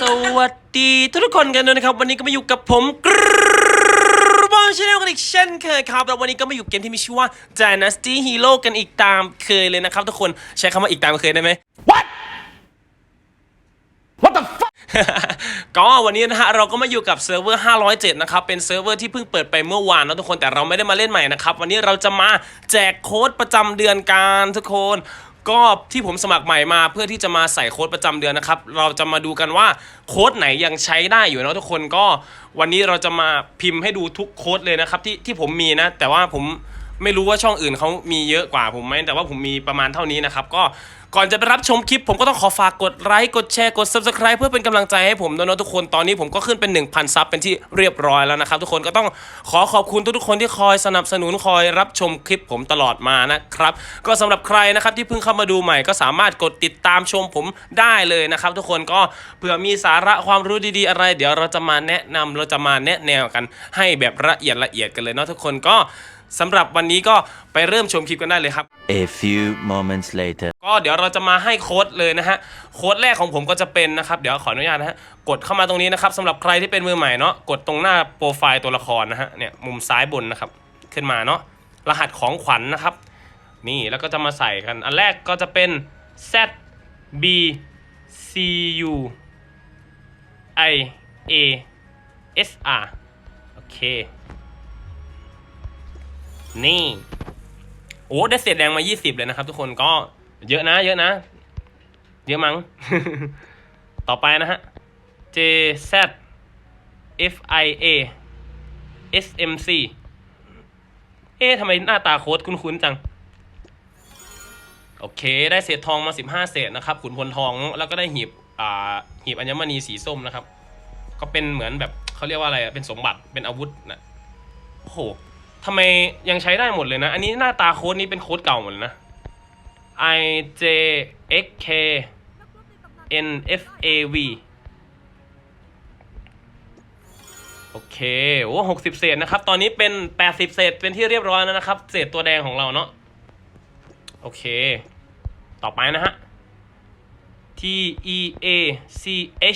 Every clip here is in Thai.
สวัสดีทุกคนกันด้วยนะครับ วันนี้ก็มาอยู่กับผมกรบอลชาแนลกันอีกเช่นเคยครับแล้ววันนี้ก็มาอยู่เกมที่มีชื่อว่า Dynasty Hero กันอีกตามเคยเลยนะครับทุกคนใช้คำว่าอีกตามเคยได้ไหม What the fuck ก็วันนี้นะฮะเราก็มาอยู่กับเซิร์ฟเวอร์507 นะครับ เป็นเซิร์ฟเวอร์ที่เพิ่งเปิดไปเมื่อวานนะทุกคนแต่เราไม่ได้มาเล่นใหม่นะครับ วันนี้เราจะมาแจกโค้ดประจำเดือนกันทุกคน ก็ที่ผมสมัครใหม่มาเพื่อที่จะมาใส่โค้ดประจำเดือนนะครับ เราจะมาดูกันว่าโค้ดไหนยังใช้ได้อยู่นะทุกคนก็วันนี้เราจะมาพิมพ์ให้ดูทุกโค้ดเลยนะครับที่ที่ผมมีนะ แต่ว่าผม ไม่รู้ว่าช่องอื่นเขามีเยอะกว่าผมไหมแต่ว่าผมมีประมาณเท่านี้นะครับ ก็ก่อนจะไปรับชมคลิป ผมก็ต้องขอฝากกดไลค์กดแชร์กด subscribe เพื่อเป็นกำลังใจให้ผมด้วยนะทุกคนตอนนี้ผมก็ขึ้นเป็น 1,000 ซับเป็นที่เรียบร้อยแล้วนะครับ ทุกคนก็ต้องขอขอบคุณทุกๆคนที่คอยสนับสนุนคอยรับชมคลิปผมตลอดมานะครับ ก็สำหรับใครนะครับที่เพิ่งเข้ามาดูใหม่ก็สามารถกดติดตามชมผมได้เลยนะครับ ทุกคนก็เผื่อมีสาระความรู้ดีๆอะไร เดี๋ยวเราจะมาแนะนำเราจะมาแนะแนวกันให้แบบละเอียดละเอียดกันเลยเนาะทุกคนก็ สำหรับวันนี้ก็ไปเริ่มชมคลิปกันได้เลยครับ A few moments later. ก็เดี๋ยวเราจะมาให้โค้ดเลยนะฮะ โค้ดแรกของผมก็จะเป็นนะครับ เดี๋ยวขออนุญาตนะฮะ กดเข้ามาตรงนี้นะครับสำหรับใครที่เป็นมือใหม่เนาะ กดตรงหน้าโปรไฟล์ตัวละครนะฮะ เนี่ยมุมซ้ายบนนะครับ ขึ้นมาเนาะ รหัสของขวัญนนะครับ นี่แล้วก็จะมาใส่กัน อันแรกก็จะเป็น Z B C U I A S R โอเค นี่ โอ้ได้เศษแดงมา 20 เลยนะครับ ทุกคนก็เยอะนะ เยอะนะ เยอะมั้ง ต่อไปนะฮะ J Z F I A S M C เอ๊ะทำไมหน้าตาโค้ดคุ้นๆจัง โอเค ได้เศษทองมา 15 เศษนะครับ ขุนพลทองแล้วก็ได้หีบ อ่า หีบอัญมณีสีส้มนะครับ ก็เป็นเหมือนแบบเขาเรียกว่าอะไร เป็นสมบัติ เป็นอาวุธนะโอ้โห ทำไมยังใช้ได้หมดเลยนะ อันนี้หน้าตาโค้ดนี้เป็นโค้ดเก่าหมดเลยนะ I J X K N F A V โอเคโอ้หกสิบเศษนะครับ ตอนนี้เป็นแปดสิบเศษเป็นที่เรียบร้อยแล้วนะครับ เศษตัวแดงของเราเนาะ โอเค ต่อไปนะฮะ T E A C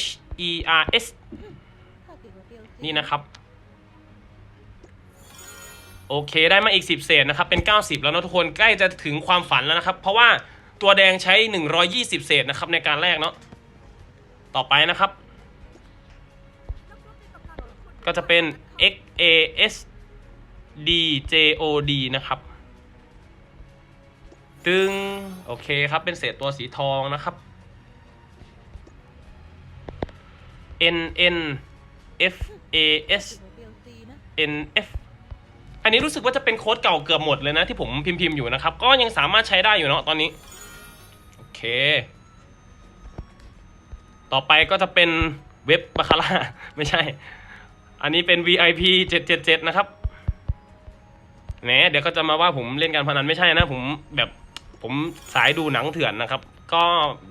H E R S นี่นะครับ โอเคได้มาอีก 10 เศษนะครับเป็น 90 แล้วเนะทุกคนใกล้จะถึงความฝันแล้วนะครับ เพราะว่าตัวแดงใช้ 120 เศษนะครับในการแรกเนาะต่อไปนะครับ ก็จะเป็น X A S D J O D นะครับตึงโอเคครับเป็นเศษตัวสีทองนะครับ N N F A S N F นนี้รู้สึกว่าจะเป็นโค้ดเก่าเกือบหมดเลยนะที่ผมพิมพ์พิมพ์อยู่นะครับ ก็ยังสามารถใช้ได้อยู่เนาะตอนนี้ โอเค ต่อไปก็จะเป็นเว็บบาคาร่าไม่ใช่ อันนี้เป็น VIP 777 นะครับแหมเดี๋ยวก็จะมาว่าผมเล่นการพนันไม่ใช่นะผมแบบผมสายดูหนังเถื่อนนะครับ ก็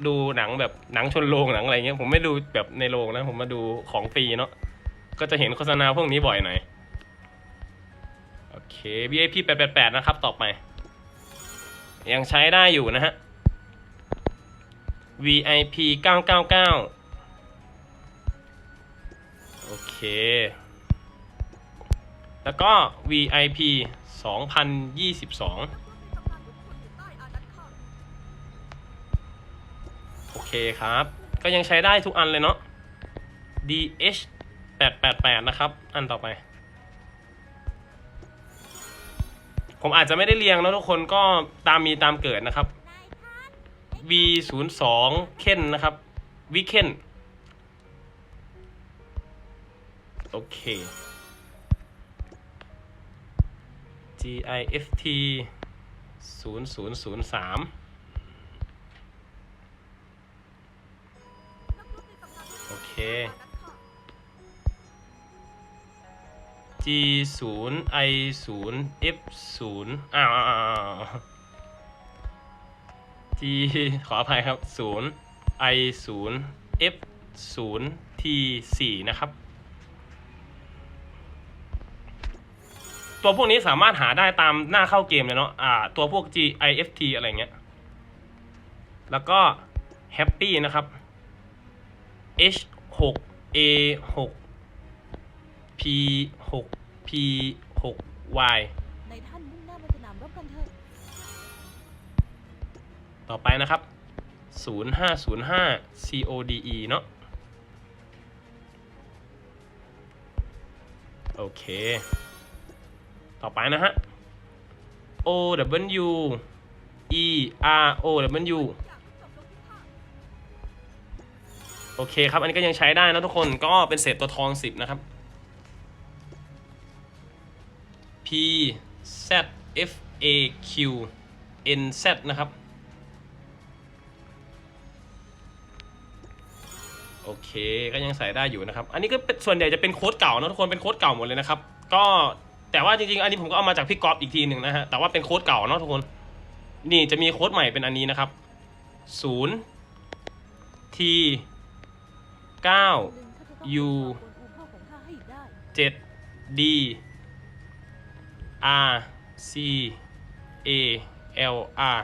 ดูหนังแบบหนังชนโรงหนังอะไรเงี้ยผมไม่ดูแบบในโรงนะ ผมมาดูของฟรีเนาะก็จะเห็นโฆษณาพวกนี้บ่อยหน่อย เค VIP 888 นะครับ ต่อไป ยังใช้ได้อยู่นะฮะ VIP 999 โอเค แล้วก็ VIP 2022 โอเคครับ ก็ยังใช้ได้ทุกอันเลยเนาะ DH 888 นะครับ อันต่อไป ผมอาจจะไม่ได้เรียงนะทุกคนก็ตามมีตามเกิดนะครับ V 0 2เคนนะครับวิเคนโอเค G I F T 0 0 0 3โอเค G 0 I 0 F 0อ้าวอ้าวอ้าวอ้าว G ขออภัยครับ0 I 0 F 0 T 4นะครับ ตัวพวกนี้สามารถหาได้ตามหน้าเข้าเกมเลยเนาะ อ่า ตัวพวก G I F T อะไรเงี้ย แล้วก็ Happy นะครับ H หก A หก P หก P หก Y ในท่านมุ่งหน้ามาสนามรบกันเถอะ ต่อไปนะครับ 0505 CODE เนาะโอเค ต่อไปนะฮะ OW E R O W โอเคครับ อันนี้ก็ยังใช้ได้นะทุกคน ก็เป็นเศษตัวทอง 10 นะครับ Z F A Q N Z นะครับ โอเค ก็ยังใส่ได้อยู่นะครับ อันนี้ก็เป็นส่วนใหญ่จะเป็นโค้ดเก่านะทุกคนเป็นโค้ดเก่าหมดเลยนะครับ ก็แต่ว่าจริงๆ อันนี้ผมก็เอามาจากพี่กอฟอีกทีหนึ่งนะฮะ แต่ว่าเป็นโค้ดเก่าเนาะทุกคน นี่จะมีโค้ดใหม่เป็นอันนี้นะครับ0 T 9 U 7 D R C A L R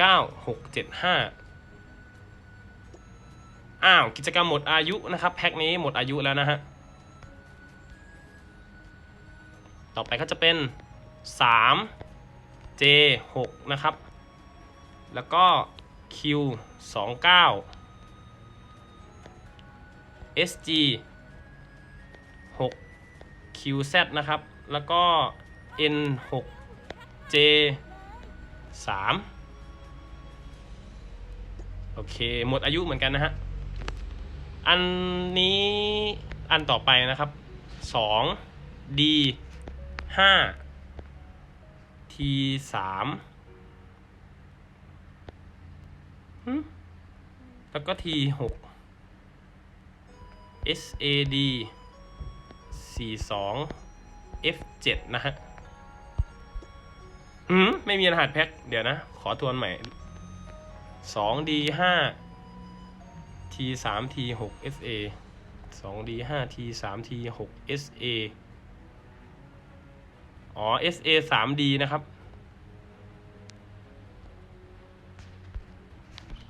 9 6 7 5 อ้าว กิจกรรมหมดอายุนะครับ แพ็คนี้หมดอายุแล้วนะฮะ ต่อไปก็จะเป็น 3 J 6นะครับ แล้วก็ Q 2 9 SG 6 QZ นะครับ แล้วก็ n 6 j 3โอเค หมดอายุเหมือนกันนะฮะ อันนี้อันต่อไปนะครับ 2 d 5 t 3แล้วก็ t 6 s a d 4 2 F7 นะฮะอืมไม่มีรหัสแพ็ค เดี๋ยวนะ ขอทวนใหม่ 2D5 T3T6 SA 2D5 T3T6 SA อ๋อ SA 3D นะครับ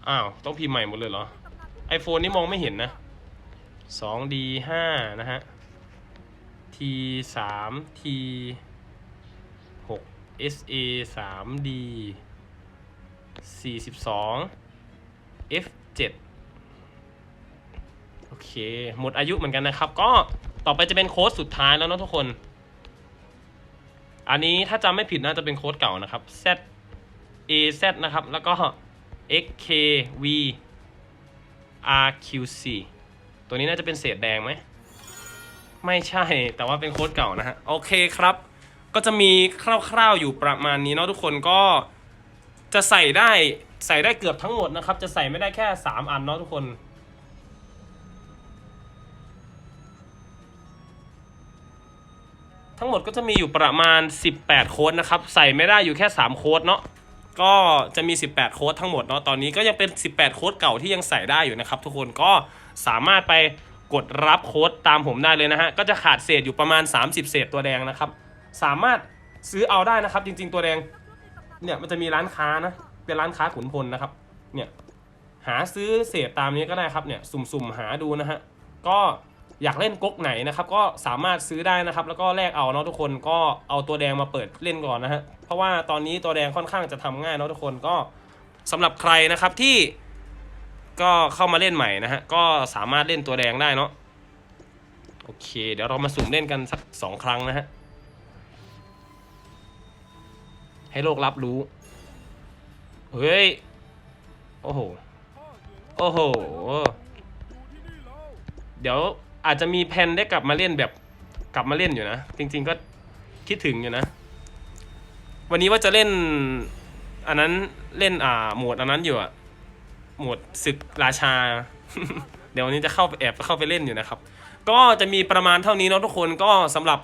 อ้าว ต้องพิมพ์ใหม่หมดเลยเหรอ iPhone นี่มองไม่เห็นนะ 2D5 นะฮะ T 3 T 6 SA 3D 42 F 7โอเค หมดอายุเหมือนกันนะครับ ก็ต่อไปจะเป็นโค้ดสุดท้ายแล้วนะทุกคน อันนี้ถ้าจำไม่ผิดน่าจะเป็นโค้ดเก่านะครับ Z A Z นะครับ แล้วก็ X K V R Q C ตัวนี้น่าจะเป็นเศษแดงไหม ไม่ใช่แต่ว่าเป็นโค้ดเก่านะฮะ โอเคครับ ก็จะมีคร่าวๆอยู่ประมาณนี้เนาะทุกคนก็จะใส่ได้ใส่ได้เกือบทั้งหมดนะครับ จะใส่ไม่ได้แค่ 3 อันเนาะทุกคนทั้งหมดก็จะมีอยู่ประมาณ 18 โค้ดนะครับ ใส่ไม่ได้อยู่แค่ 3 โค้ดเนาะก็จะมี 18 โค้ดทั้งหมดเนาะตอนนี้ก็ยังเป็น 18 โค้ดเก่าที่ยังใส่ได้อยู่นะครับ ทุกคนก็สามารถไป กดรับโค้ดตามผมได้เลยนะฮะ ก็จะขาดเศษอยู่ประมาณ 30 เศษตัวแดงนะครับ สามารถซื้อเอาได้นะครับ จริง ๆ ตัวแดง เนี่ยมันจะมีร้านค้านะ เป็นร้านค้าขุนพลนะครับ เนี่ยหาซื้อเศษตามนี้ก็ได้ครับ เนี่ยสุ่มๆหาดูนะฮะ ก็อยากเล่นก๊กไหนนะครับ ก็สามารถซื้อได้นะครับ แล้วก็แลกเอาเนาะทุกคนก็เอาตัวแดงมาเปิดเล่นก่อนนะฮะเพราะว่าตอนนี้ตัวแดงค่อนข้างจะทำง่ายเนาะทุกคนก็สำหรับใครนะครับที่ ก็เข้ามาเล่นใหม่นะฮะ ก็สามารถเล่นตัวแดงได้เนาะ โอเค เดี๋ยวเรามาสุ่มเล่นกันสักสองครั้งนะฮะ ให้โลกรับรู้ เฮ้ย โอ้โห โอ้โห เดี๋ยวอาจจะมีแผนได้กลับมาเล่นแบบกลับมาเล่นอยู่นะ จริง ๆ ก็คิดถึงอยู่นะ วันนี้ว่าจะเล่นอันนั้นเล่นอ่าโหมดอันนั้นอยู่อะ โหมดศึกราชา เดี๋ยววันนี้จะเข้าไปแอบเข้าไปเล่นอยู่นะครับ ก็จะมีประมาณเท่านี้เนาะทุกคนก็สำหรับ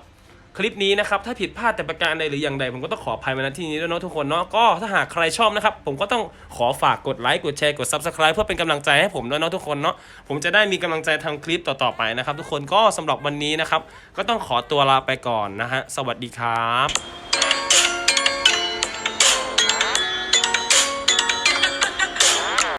คลิปนี้นะครับ ถ้าผิดพลาดแต่ประการใดหรืออย่างใด ผมก็ต้องขออภัยมาณที่นี้ด้วยเนาะทุกคนเนาะก็ถ้าหากใครชอบนะครับ ผมก็ต้องขอฝากกดไลค์กดแชร์กด Subscribe เพื่อเป็นกำลังใจให้ผมด้วยเนาะทุกคนเนาะผมจะได้มีกำลังใจทำคลิปต่อๆไปนะครับ ทุกคนก็สำหรับวันนี้นะครับ ก็ต้องขอตัวลาไปก่อนนะฮะสวัสดีครับ